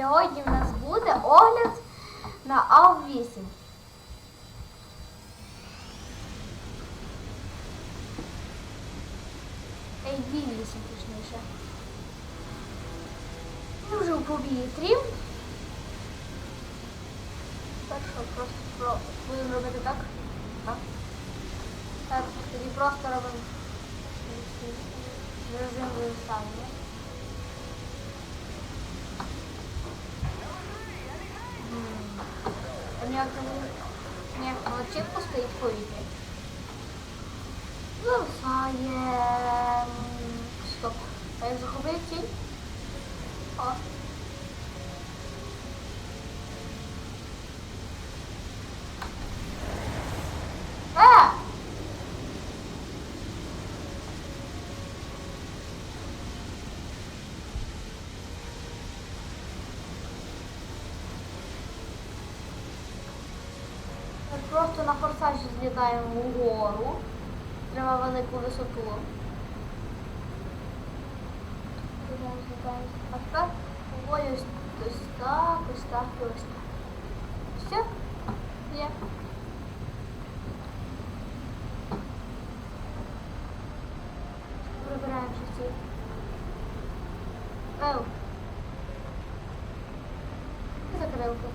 Сьогодні в нас буде огляд на АВ-8. AV-8 точніше. Ми вже у повітрі. Так що просто про... будемо робити так. Так. Так, тоді просто робимо режим виставлення. Як ні, молодчинку стоїть в повітрі. Зависає. Стоп. А я захопив тінь? О. Е! Ми просто на форсажі злітаємо вгору. Треба велику висоту. А тепер ой, ось, так, ось так ось так. Все? Є. Прибираємо всі. Оу. Закрилка.